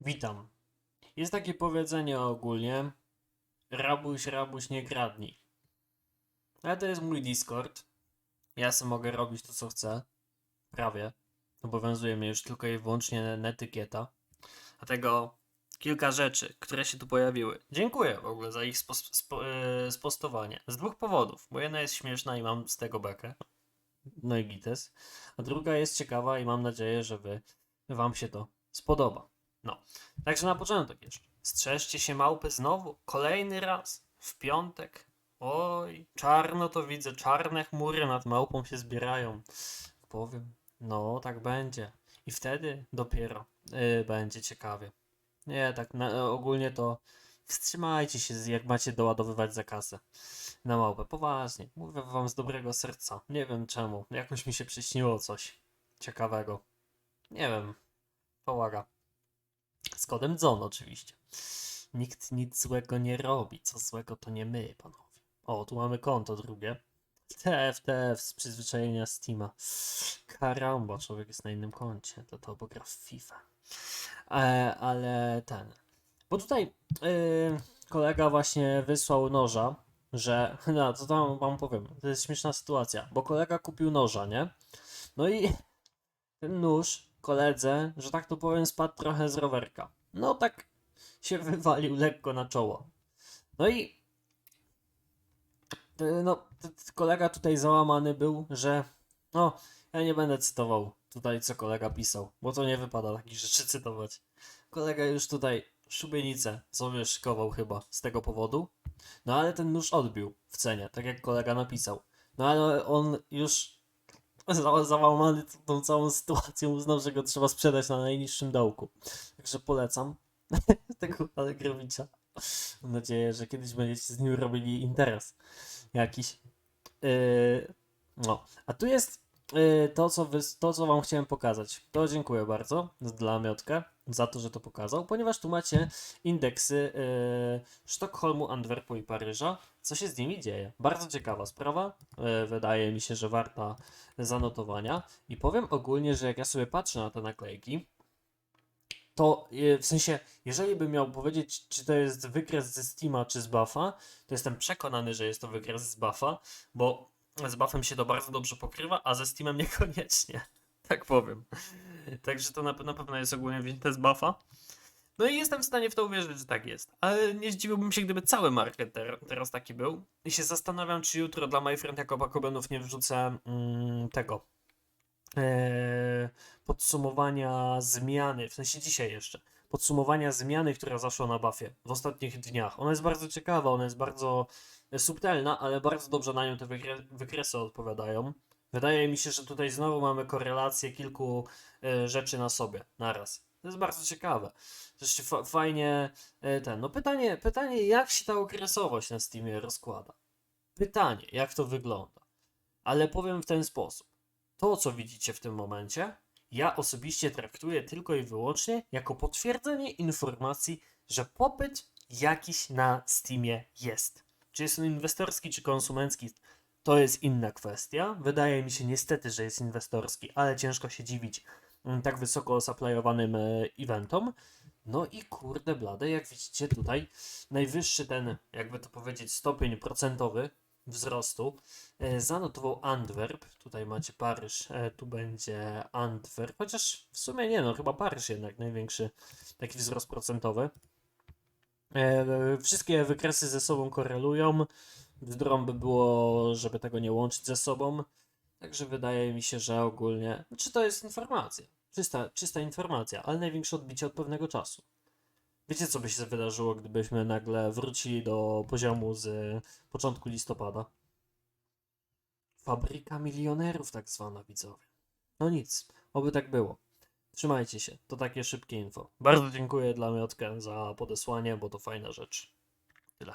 Witam. Jest takie powiedzenie ogólnie. Rabuś, rabuś, nie kradnij. Ale to jest mój Discord. Ja sobie mogę robić to, co chcę. Prawie. Obowiązuje mnie już tylko i wyłącznie netykieta. Dlatego kilka rzeczy, które się tu pojawiły. Dziękuję w ogóle za ich spos- spo- e, spostowanie. Z dwóch powodów. Bo jedna jest śmieszna i mam z tego bekę. No i gites. A druga jest ciekawa i mam nadzieję, że wy, wam się to spodoba. No. Także na początek jeszcze. Strzeżcie się małpy znowu. Kolejny raz. W piątek. Oj, czarno to widzę. Czarne chmury nad małpą się zbierają. Powiem. No, tak będzie. I wtedy dopiero y, będzie ciekawie. Nie, tak na, ogólnie to wstrzymajcie się, jak macie doładowywać za kasę na małpę. Poważnie. Mówię wam z dobrego serca. Nie wiem czemu. Jakoś mi się przyśniło coś ciekawego. Nie wiem. Połaga. Z kodem Zon oczywiście. Nikt nic złego nie robi. Co złego to nie my, panowie. O, tu mamy konto drugie. TF, TF z przyzwyczajenia Steama. Karamba, człowiek jest na innym koncie. To to, bo gra w FIFA. E, ale ten. Bo tutaj yy, kolega właśnie wysłał noża, że. No, to tam wam powiem. To jest śmieszna sytuacja, bo kolega kupił noża, nie? No i ten nóż koledze, że tak to powiem, spadł trochę z rowerka. No tak się wywalił lekko na czoło. No i y, no, kolega tutaj załamany był, że no, ja nie będę cytował tutaj, co kolega pisał, bo to nie wypada takich rzeczy cytować. Kolega już tutaj szubienicę sobie szykował chyba z tego powodu, no ale ten nóż odbił w cenie, tak jak kolega napisał. No ale on już za- załamany tą całą sytuacją uznał, że go trzeba sprzedać na najniższym dołku. Także polecam tego Allegrowicza. Mam nadzieję, że kiedyś będziecie z nim robili interes jakiś. Yy, no, a tu jest yy, to, co wy, to, co wam chciałem pokazać. To dziękuję bardzo dla Miotkę za to, że to pokazał, ponieważ tu macie indeksy yy, Sztokholmu, Antwerpu i Paryża. Co się z nimi dzieje? Bardzo ciekawa sprawa. Yy, wydaje mi się, że warta zanotowania. I powiem ogólnie, że jak ja sobie patrzę na te naklejki, to yy, w sensie, jeżeli bym miał powiedzieć, czy to jest wykres ze Steama, czy z Buffa, to jestem przekonany, że jest to wykres z Buffa, bo z Buffem się to bardzo dobrze pokrywa, a ze Steamem niekoniecznie. Tak powiem. Także to na, na pewno jest ogólnie wzięte z Buffa. No i jestem w stanie w to uwierzyć, że tak jest. Ale nie zdziwiłbym się, gdyby cały market ter teraz taki był. I się zastanawiam, czy jutro dla My Friend Jakoba Kobenów nie wrzucę mm, tego. Eee, podsumowania zmiany, w sensie dzisiaj jeszcze. Podsumowania zmiany, która zaszła na buffie w ostatnich dniach. Ona jest bardzo ciekawa, ona jest bardzo e, subtelna, ale bardzo dobrze na nią te wykre wykresy odpowiadają. Wydaje mi się, że tutaj znowu mamy korelację kilku e, rzeczy na sobie naraz. To jest bardzo ciekawe. Zresztą fa fajnie e, ten. No pytanie, pytanie, jak się ta okresowość na Steamie rozkłada? Pytanie, jak to wygląda? Ale powiem w ten sposób. To, co widzicie w tym momencie, ja osobiście traktuję tylko i wyłącznie jako potwierdzenie informacji, że popyt jakiś na Steamie jest. Czy jest on inwestorski, czy konsumencki, to jest inna kwestia. Wydaje mi się niestety, że jest inwestorski, ale ciężko się dziwić mm, tak wysoko zaplajowanym e, eventom. No i kurde blade, jak widzicie tutaj najwyższy ten, jakby to powiedzieć, stopień procentowy wzrostu e, zanotował Antwerp. Tutaj macie Paryż, e, tu będzie Antwerp, chociaż w sumie nie no, chyba Paryż jednak największy taki wzrost procentowy. Wszystkie wykresy ze sobą korelują. Bzdurą by było, żeby tego nie łączyć ze sobą. Także wydaje mi się, że ogólnie. Czy to jest informacja? Czysta, czysta informacja, ale największe odbicie od pewnego czasu. Wiecie, co by się wydarzyło, gdybyśmy nagle wrócili do poziomu z początku listopada? Fabryka milionerów, tak zwana widzowie. No nic, oby tak było. Trzymajcie się, to takie szybkie info. Bardzo dziękuję dla Miotkę za podesłanie, bo to fajna rzecz. Tyle.